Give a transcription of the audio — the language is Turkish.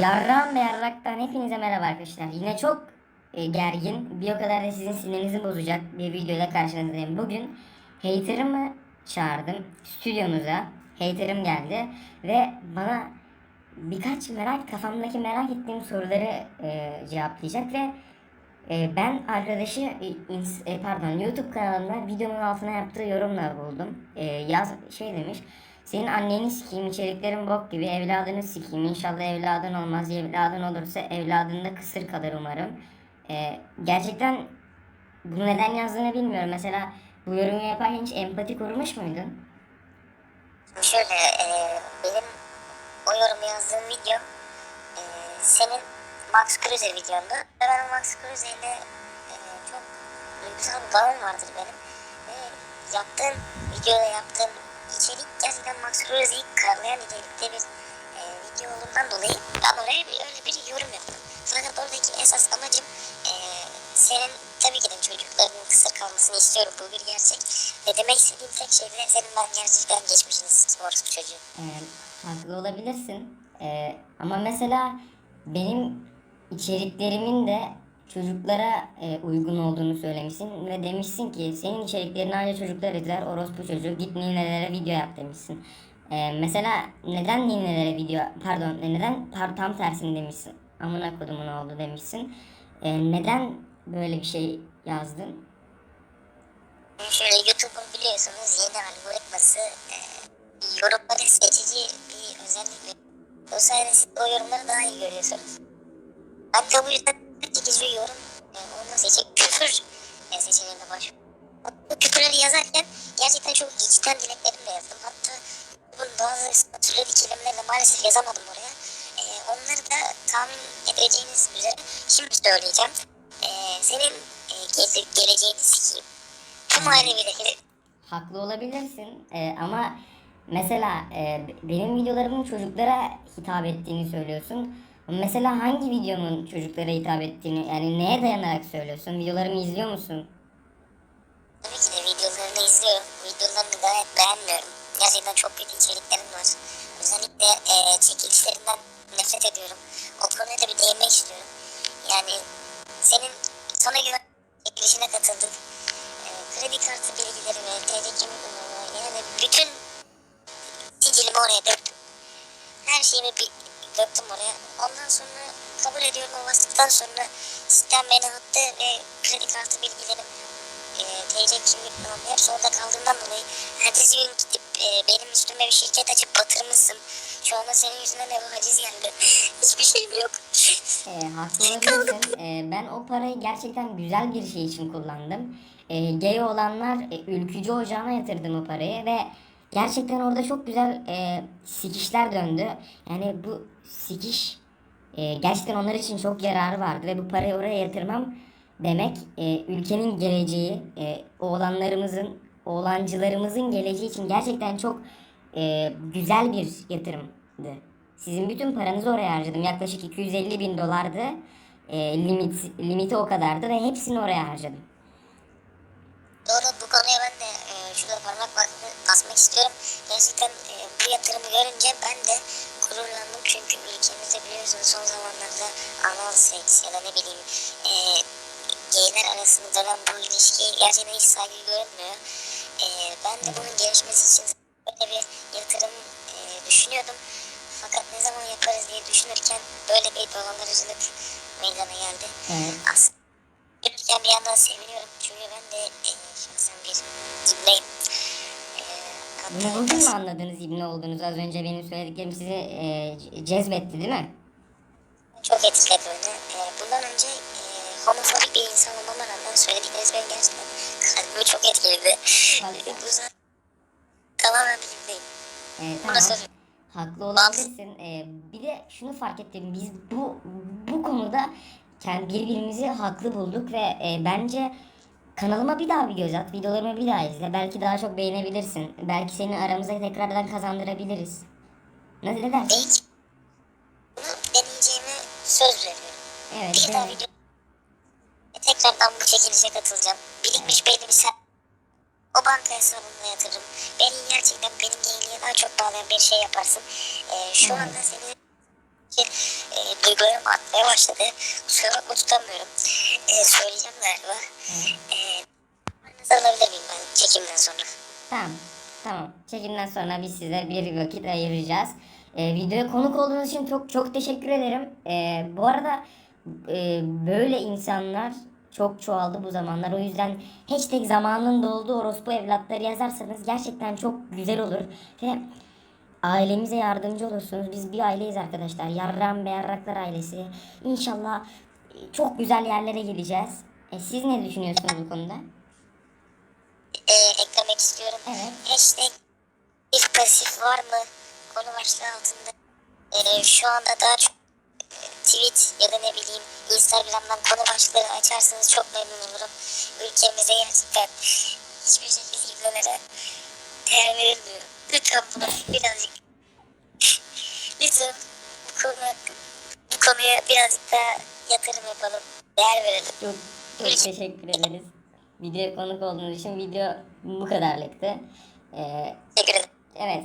Yarram ve yarraktan hepinize merhaba arkadaşlar. Yine çok e, gergin, bir o kadar da sizin sinirinizi bozacak bir videoyla karşınızdayım. Bugün hater'ımı çağırdım stüdyomuza. Hater'ım geldi ve bana birkaç merak, kafamdaki merak ettiğim soruları e, cevaplayacak ve ben arkadaşı e, e, pardon YouTube kanalında videomun altına yaptığı yorumla buldum. E, yaz şey demiş. Senin anneni sikeyim içeriklerin bok gibi evladını sikeyim İnşallah evladın olmaz evladın olursa evladında kısır kalır umarım. E, gerçekten bunu neden yazdığını bilmiyorum. Mesela bu yorumu yaparken hiç empati kurmuş muydun? Şöyle e, benim o yorumu yazdığım video e, senin Max Cruiser videonda ve ben Max Cruiser ile e, çok duygusal bir bağım vardır benim ve yaptığım videoda yaptığım içerik gerçekten Max Cruiser'i karlayan nitelikte bir e, video olduğundan dolayı ben oraya bir, öyle bir yorum yaptım. Fakat oradaki esas amacım e, senin tabii ki de çocuklarının kısır kalmasını istiyorum bu bir gerçek ve demek istediğim tek şey de senin ben gerçekten geçmişini sikim orası bu çocuğu. Ee, haklı olabilirsin. Ee, ama mesela benim içeriklerimin de çocuklara e, uygun olduğunu söylemişsin ve demişsin ki senin içeriklerin ayrıca çocuklar izler orospu çocuğu git ninelere video yap demişsin. Ee, mesela neden ninelere video pardon e, neden par tam tersini demişsin amına kodumun oldu demişsin. Ee, neden böyle bir şey yazdın? Şöyle YouTube'un biliyorsunuz yeni algoritması e, yorumları seçici bir özellik. O sayede siz o yorumları daha iyi görüyorsunuz. De bu yüzden seçici bir yorum e, onunla seçip küfür e, seçeneğine başvurdum. Bu küfürleri yazarken gerçekten çok içten dileklerimle yazdım. Hatta bunun bazı sansürledi kelimelerini maalesef yazamadım oraya. E, onları da tahmin edeceğiniz üzere şimdi söyleyeceğim. E, senin e, gele- geleceğini sikeyim. Tüm aileleri Haklı olabilirsin Ee, ama mesela e, benim videolarımın çocuklara hitap ettiğini söylüyorsun. Mesela hangi videomun çocuklara hitap ettiğini yani neye dayanarak söylüyorsun? Videolarımı izliyor musun? Tabii ki de videolarını izliyorum. Videolarını gayet beğenmiyorum. Gerçekten çok kötü içeriklerim var. Özellikle e, çekilişlerinden nefret ediyorum. O konuya da bir değinmek istiyorum. Yani senin sana güven çekilişine katıldık. E, kredi kartı bilgilerimi, TC kimlik yani bütün sicilimi oraya döktüm. Her şeyimi bir döktüm oraya. Ondan sonra kabul ediyorum o bastıktan sonra sistem beni attı ve kredi kartı bilgilerim e, TC kimlik numaram hepsi orada kaldığından dolayı ertesi gün gidip e, benim üstüme bir şirket açıp batırmışsın. Şu anda senin yüzünden eve haciz geldi. Hiçbir şeyim yok. Ee, haklı. Ee, ben o parayı gerçekten güzel bir şey için kullandım. Ee, gay olanlar e, ülkücü ocağına yatırdım o parayı ve gerçekten orada çok güzel e, sikişler döndü. Yani bu sikiş e, gerçekten onlar için çok yararı vardı ve bu parayı oraya yatırmam demek e, ülkenin geleceği, e, oğlanlarımızın, oğlancılarımızın geleceği için gerçekten çok e, güzel bir yatırımdı. Sizin bütün paranızı oraya harcadım. Yaklaşık 250 bin dolardı. E, limit, limiti o kadardı ve hepsini oraya harcadım. Doğru bu konuya ben de e, şurada parmak bas- basmak istiyorum. Gerçekten e, bu yatırımı görünce ben de gururlandım. Çünkü ülkemizde biliyorsunuz son zamanlarda anal seks ya da ne bileyim e, gayler arasında dönen bu ilişki gerçekten hiç saygı görünmüyor. E, ben de bunun gelişmesi için böyle bir yatırım e, düşünüyordum. Fakat ne zaman yaparız diye düşünürken böyle bir dolandırıcılık meydana geldi. Evet. Aslında bir yandan seviniyorum çünkü ben de e, şahsen bir ibleyim. E, hatta bugün mü anladınız İbni olduğunuzu? Az önce benim söylediklerim sizi e, cezbetti değil mi? çok etkiledi beni. E, bundan önce e, homofobik bir insan olmama rağmen söyledikleriniz beni gerçekten kalbimi çok etkiledi. E, bu yüzden tamamen bir ibleyim. E, tamam. Haklı olabilirsin. Ee, bir de şunu fark ettim. Biz bu bu konuda kendi birbirimizi haklı bulduk ve e, bence kanalıma bir daha bir göz at. Videolarımı bir daha izle. Belki daha çok beğenebilirsin. Belki seni aramıza tekrardan kazandırabiliriz. Ne, ne dersin? Belki deneyeceğime söz veriyorum. Evet. Bir daha video tekrardan bu çekilişe katılacağım. Birikmiş belli bir sen o banka hesabına yatırırım. Beni gerçekten benim iyiliğe daha çok bağlayan bir şey yaparsın. E, şu anda için e, duygularım artmaya başladı. Kusura bakma tutamıyorum. E, söyleyeceğim galiba. E, numaranızı alabilir miyim ben çekimden sonra? Tamam. Tamam. Çekimden sonra biz size bir vakit ayıracağız. Ee, videoya konuk olduğunuz için çok çok teşekkür ederim. Ee, bu arada e, böyle insanlar çok çoğaldı bu zamanlar. O yüzden hashtag zamanın doldu orospu evlatları yazarsanız gerçekten çok güzel olur. Ve ailemize yardımcı olursunuz. Biz bir aileyiz arkadaşlar. Yarram Beyarraklar ailesi. İnşallah e, çok güzel yerlere geleceğiz. E, siz ne düşünüyorsunuz bu konuda? e, eklemek istiyorum. Evet. Hashtag if pasif var mı? Konu başlığı altında. E, şu anda daha çok e, tweet ya da ne bileyim Instagram'dan konu başlıkları açarsanız çok memnun olurum. Ülkemize gerçekten hiçbir şekilde ibnelere değer verilmiyor. Lütfen buna birazcık lütfen bu konu bu konuya birazcık daha yatırım yapalım. Değer verelim. Çok çok teşekkür ederiz. Videoya konuk olduğunuz için video bu kadarlıktı. Ee, Teşekkür ederim. evet